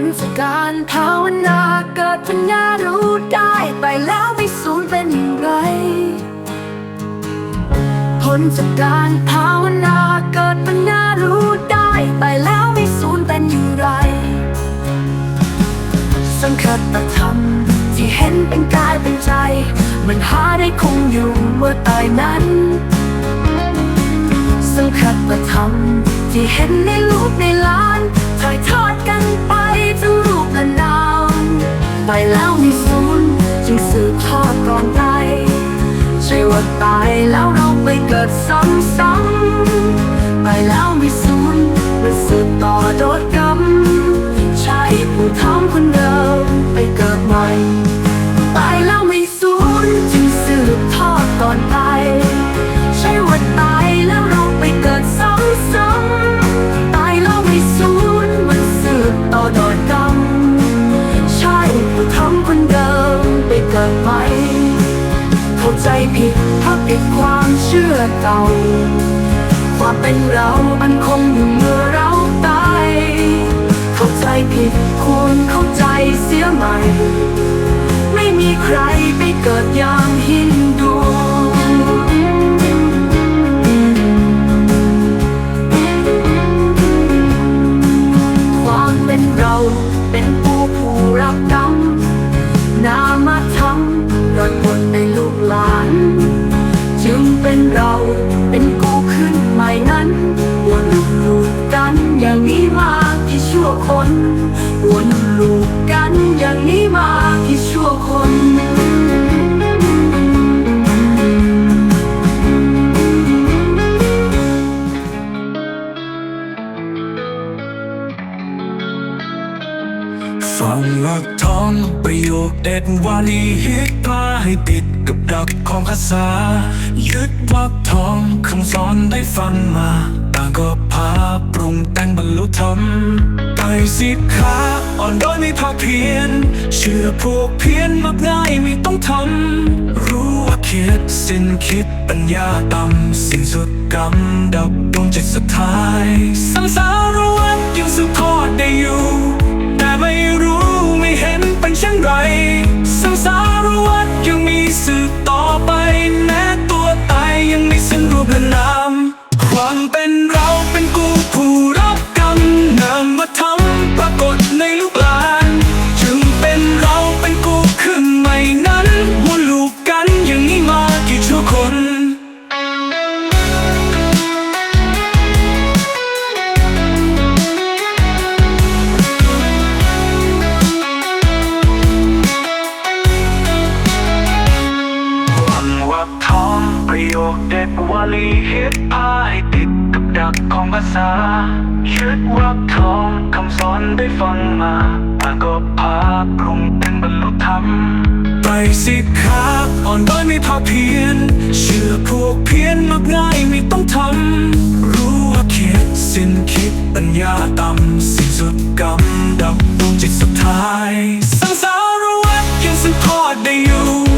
ลจากการภาวนาเกิดปัญญารู้ได้ไปแล้วไม่สูญเป็นอย่างไร ผลจากการภาวนาเกิดปัญญารู้ได้ไปแล้วไม่สูญเป็นอย่างไร สังคตธรรมที่เห็นเป็นกายเป็นใจ มันหาได้คงอยู่เมื่อตายนั้นสังคตธรรมที่เห็นในลูกในหลานถ่ายทอดกันไป ไปแล้วมีศูนย์จึงสืบทอดก่อนตายใช่ว่าตายแล้วเราไปเกิดซ้ำๆไปแล้วมีศูนย์มันสืบต่อโดดกรรมใช่ผู้ทำคนเดิมไปเกิดใหม่ ชื่อเก่าความเป็นเรามันคงอยู่เมื่อเราตายเข้าใจผิดควรเข้าใจเสียใหม่ ไม่มีใครไปเกิดอย่างฮินดู อย่างนี้มา หลักท้องประโยคเด็ดวาลีฮิตพาให้ติดกับดักของภาษา ยึดวักทองคำสอนได้ฟังมา ต่างก็พาปรุงแต่งบรรลุธรรมไต่สิบขาอ่อนโดยไม่ภาคเพียน เชื่อพวกเพี้ยนมักง่ายไม่ต้องทำรู้ว่าคิดสิ้นคิดปัญญาต่ำสิ้นสุดกรรมดับดวงจิตสุดท้าย สังสารวัฏยังสืบทอดได้อยู่ ความเป็นเราเป็นกูผู้รับกรรมนามมาทำปรากฏในลูกหลาน จึงเป็นเราเป็นกูขึ้นใหม่นั้นวนลูกกันอย่างนี้มากี่ชั่วคนหวังว่าทองประโยคเด็ดวาลีฮิตพาให้ติด กักของภาษายึดวักทองคำสอนได้ฟังมาต่างก็พาปรุงแต่งบรรลุธรรม ไปสิขาอ่อนด้อยไม่พาเพียน เชื่อพวกเพี้ยนมักง่ายไม่ต้องทำ รู้ว่าคิดสิ้นคิดปัญญาต่ำสิ้นสุดกรรมดับดวงจิตสุดท้าย สังสารวัฏยังสืบทอดได้อยู่